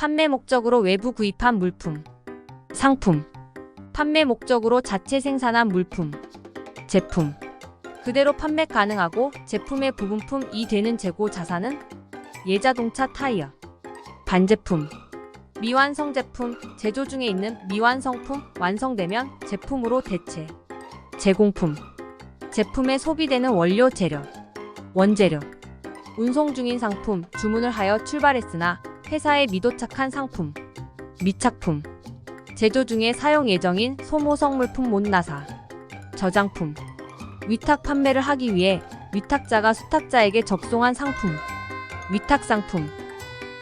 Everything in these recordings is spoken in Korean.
판매 목적으로 외부 구입한 물품, 상품, 판매 목적으로 자체 생산한 물품, 제품, 그대로 판매 가능하고 제품의 부분품이 되는 재고 자산은 예자동차 타이어, 반제품, 미완성 제품, 제조 중에 있는 미완성품 완성되면 제품으로 대체, 제공품, 제품에 소비되는 원료 재료, 원재료, 운송 중인 상품, 주문을 하여 출발했으나 회사에 미도착한 상품, 미착품, 제조 중에 사용 예정인 소모성 물품 못나사, 저장품, 위탁 판매를 하기 위해 위탁자가 수탁자에게 적송한 상품, 위탁 상품,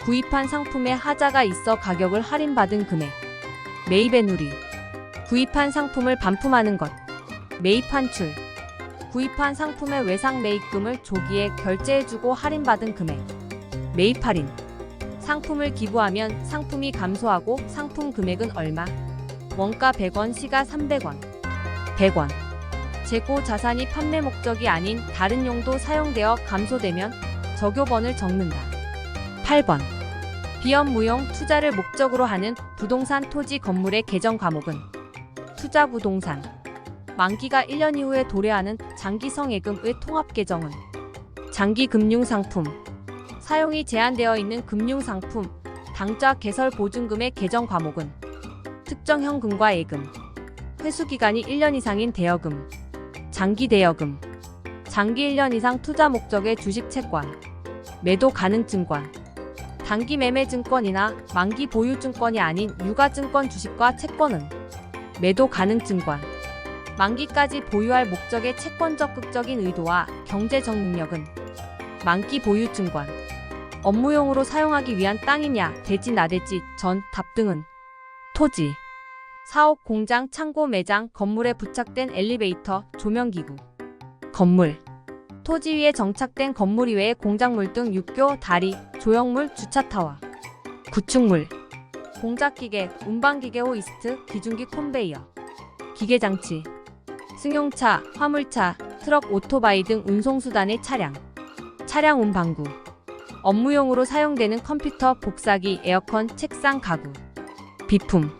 구입한 상품에 하자가 있어 가격을 할인받은 금액, 매입의 누리, 구입한 상품을 반품하는 것, 매입 환출, 구입한 상품의 외상 매입금을 조기에 결제해주고 할인받은 금액, 매입 할인, 상품을 기부하면 상품이 감소하고 상품 금액은 얼마? 원가 100원, 시가 300원, 100원. 재고 자산이 판매 목적이 아닌 다른 용도 사용되어 감소되면 적요번을 적는다. 8번. 비업 무용 투자를 목적으로 하는 부동산 토지 건물의 개정 과목은 투자 부동산. 만기가 1년 이후에 도래하는 장기 성 예금의 통합 개정은 장기 금융 상품. 사용이 제한되어 있는 금융 상품. 당좌 개설 보증금의 개정 과목은 특정 현금과 예금. 회수 기간이 1년 이상인 대여금. 장기 대여금, 장기 1년 이상 투자 목적의 주식 채권, 매도 가능 증권, 단기 매매 증권이나 만기 보유 증권이 아닌 유가 증권 주식과 채권은 매도 가능 증권, 만기까지 보유할 목적의 채권 적극적인 의도와 경제적 능력은 만기 보유 증권, 업무용으로 사용하기 위한 땅이냐, 대지 나대지, 전, 답 등은 토지, 사옥, 공장, 창고, 매장, 건물에 부착된 엘리베이터, 조명기구, 건물, 토지 위에 정착된 건물 이외의 공작물 등 육교, 다리, 조형물, 주차타워, 구축물, 공작기계, 운반기계 호이스트, 기중기 콘베이어, 기계장치, 승용차, 화물차, 트럭, 오토바이 등 운송수단의 차량, 차량 운반구, 업무용으로 사용되는 컴퓨터, 복사기, 에어컨, 책상, 가구, 비품,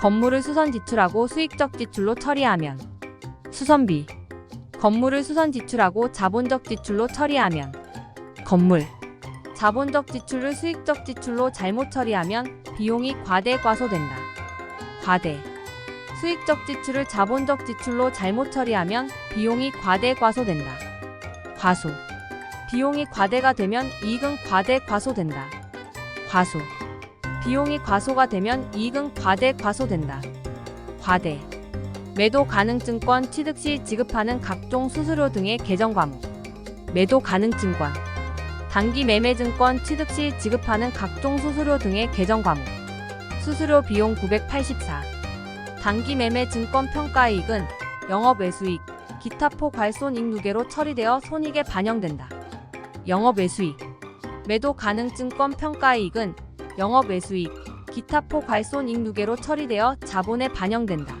건물을 수선 지출하고 수익적 지출로 처리하면. 수선비. 건물을 수선 지출하고 자본적 지출로 처리하면. 건물. 자본적 지출을 수익적 지출로 잘못 처리하면 비용이 과대 과소된다. 과대. 수익적 지출을 자본적 지출로 잘못 처리하면 비용이 과대 과소된다. 과소 비용이 과대가 되면 이익은 과대 과소된다. 과소 비용이 과소가 되면 이익은 과대 과소된다. 과대. 매도 가능 증권 취득 시 지급하는 각종 수수료 등의 개정 과목. 매도 가능 증권. 단기 매매 증권 취득 시 지급하는 각종 수수료 등의 개정 과목. 수수료 비용 984. 단기 매매 증권 평가이익은 영업 외수익, 기타 포괄손익 누계로 처리되어 손익에 반영된다. 영업 외수익. 매도 가능 증권 평가이익은 영업 외수익, 기타 포 괄손익 누계로 처리되어 자본에 반영된다.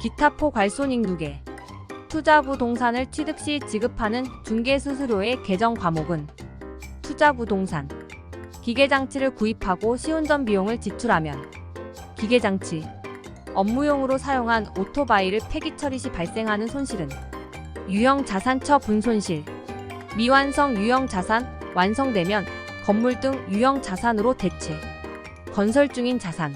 기타 포 괄손익 누계 투자 부동산을 취득 시 지급하는 중개 수수료의 개정 과목은 투자 부동산 기계 장치를 구입하고 시운전 비용을 지출하면 기계 장치 업무용으로 사용한 오토바이를 폐기 처리 시 발생하는 손실은 유형 자산 처 분 손실 미완성 유형 자산 완성되면 건물 등 유형 자산으로 대체. 건설 중인 자산.